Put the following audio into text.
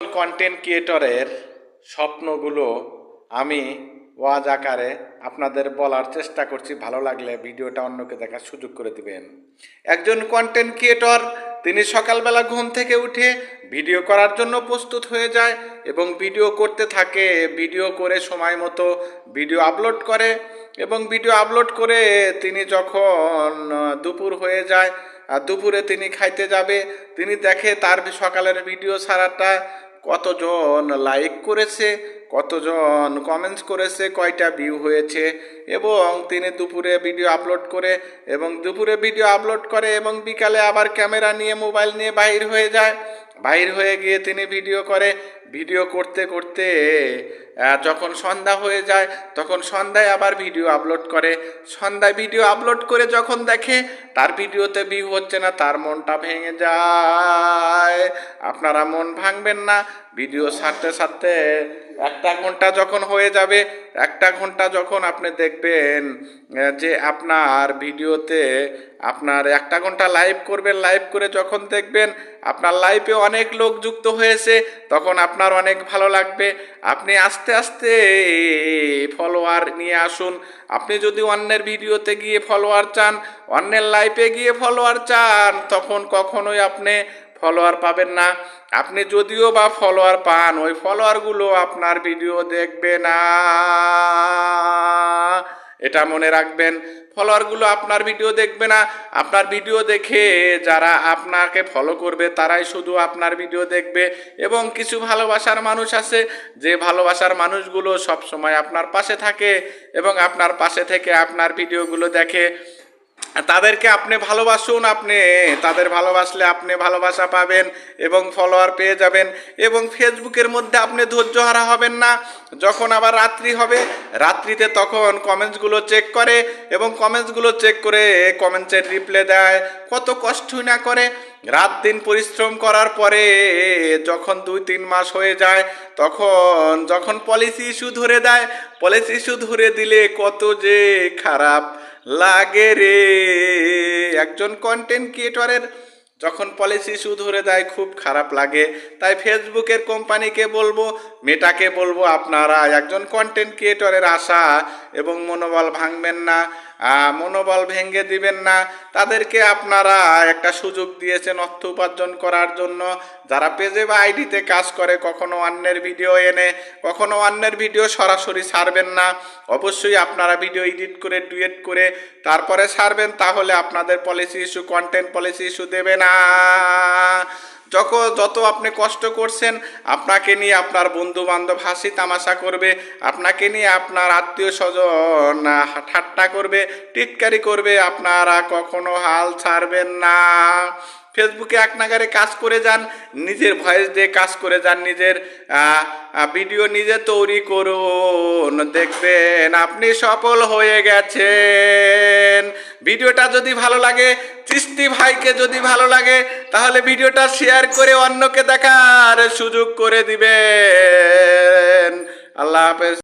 Content ক্রিয়েটরের স্বপ্নগুলো আমি ওয়াজ আকারে আপনাদের বলার চেষ্টা করছি। ভালো লাগলে ভিডিওটা অন্যকে দেখার সুযোগ করে দিবেন। একজন কন্টেন্ট ক্রিয়েটর তিনি সকালবেলা ঘুম থেকে উঠে ভিডিও করার জন্য প্রস্তুত হয়ে যায় এবং ভিডিও করতে থাকে। ভিডিও করে সময় মতো ভিডিও আপলোড করে এবং ভিডিও আপলোড করে তিনি যখন দুপুর হয়ে যায়, আর দুপুরে তিনি খাইতে যাবে, তিনি দেখে তার সকালের ভিডিও ছাড়াটা কতজন লাইক করেছে, কতজন কমেন্টস করেছে, কয়টা ভিউ হয়েছে এবং তিনি দুপুরে ভিডিও আপলোড করে এবং দুপুরে ভিডিও আপলোড করে এবং বিকালে আবার ক্যামেরা নিয়ে মোবাইল নিয়ে বাহির হয়ে যায়। বাইর হয়ে গিয়ে তিনি ভিডিও করে, ভিডিও করতে করতে যখন সন্ধ্যা হয়ে যায়, তখন সন্ধ্যায় আবার ভিডিও আপলোড করে। সন্ধ্যায় ভিডিও আপলোড করে যখন দেখে, তার ভিডিওতে ভিউ হচ্ছে না, তার মনটা ভেঙে যায়। আপনারা মন ভাঙবেন না, ভিডিও সারতে ছাড়তে একটা ঘণ্টা যখন হয়ে যাবে, একটা ঘণ্টা যখন আপনি দেখবেন যে আপনার ভিডিওতে আপনার একটা ঘণ্টা লাইভ করবেন লাইভ করে যখন দেখবেন আপনার লাইভে অনেক লোক যুক্ত হয়েছে, তখন আপনার অনেক ভালো লাগবে। আপনি আস্তে আস্তে ফলোয়ার নিয়ে আসুন। আপনি যদি অন্যের ভিডিওতে গিয়ে ফলোয়ার চান, অন্যের লাইভে গিয়ে ফলোয়ার চান, তখন কখনোই আপনি ফলোয়ার পাবেন না। আপনি যদিও বা ফলোয়ার পান, ওই ফলোয়ারগুলো আপনার ভিডিও দেখবে না। এটা মনে রাখবেন ফলোয়ারগুলো আপনার ভিডিও দেখবে না। আপনার ভিডিও দেখে যারা আপনাকে ফলো করবে, তারাই শুধু আপনার ভিডিও দেখবে। এবং কিছু ভালোবাসার মানুষ আছে, যে ভালোবাসার মানুষগুলো সব সময় আপনার পাশে থাকে এবং আপনার পাশে থেকে আপনার ভিডিওগুলো দেখে। তাদেরকে আপনি ভালোবাসুন, আপনি তাদের ভালোবাসলে আপনি ভালোবাসা পাবেন এবং ফলোয়ার পেয়ে যাবেন এবং ফেসবুকের মধ্যে আপনি ধৈর্য হারা হবেন না। যখন আবার রাত্রি হবে, রাত্রিতে তখন কমেন্টসগুলো চেক করে এবং কমেন্টসগুলো চেক করে কমেন্টসের রিপ্লে দেয়। কত কষ্টই না করে। রাত দিন পরিশ্রম করার পরে যখন দুই তিন মাস হয়ে যায়, তখন যখন পলিসি ইস্যু ধরে দেয় পলিসি ইস্যু ধরে দিলে কত যে খারাপ লাগে রে। একজন কন্টেন্ট ক্রিয়েটরের যখন পলিসি ইস্যু ধরে দেয়, খুব খারাপ লাগে। তাই ফেসবুকের কোম্পানিকে বলব মেটাকে বলব, আপনারা একজন কন্টেন্ট ক্রিয়েটরের আশা এবং মনোবল ভাঙবেন না। মনোবল ভেঙে দিবেন না। তাদেরকে আপনারা একটা সুযোগ দিয়েছেন অর্থ উপার্জন করার জন্য। যারা পেজে বা আইডিতে কাজ করে, কখনো অন্যের ভিডিও এনে, কখনো অন্যের ভিডিও সরাসরি ছাড়বেন না। অবশ্যই আপনারা ভিডিও এডিট করে, ডুয়েট করে, তারপরে ছাড়বেন, তাহলে আপনাদের policy issue content policy issue দেবে না। যখন যত আপনি কষ্ট করছেন, আপনাকে নিয়ে আপনার বন্ধু বান্ধব হাসি তামাশা করবে, আপনাকে নিয়ে আপনার আত্মীয় স্বজন ঠাট্টা করবে, টিটকারি করবে, আপনারা কখনো হাল ছাড়বেন না। ফেসবুকে এক নাগারে কাজ করে যান, নিজের ভয়েস দিয়ে কাজ করে যান, নিজের ভিডিও নিজে তৈরি করুন। দেখবেন আপনি সফল হয়ে গেছেন। ভিডিওটা যদি ভালো লাগে চিস্তি ভাইকে যদি ভালো লাগে, তাহলে ভিডিওটা শেয়ার করে অন্যকে দেখার সুযোগ করে দিবেন। আল্লাহ হাফেজ।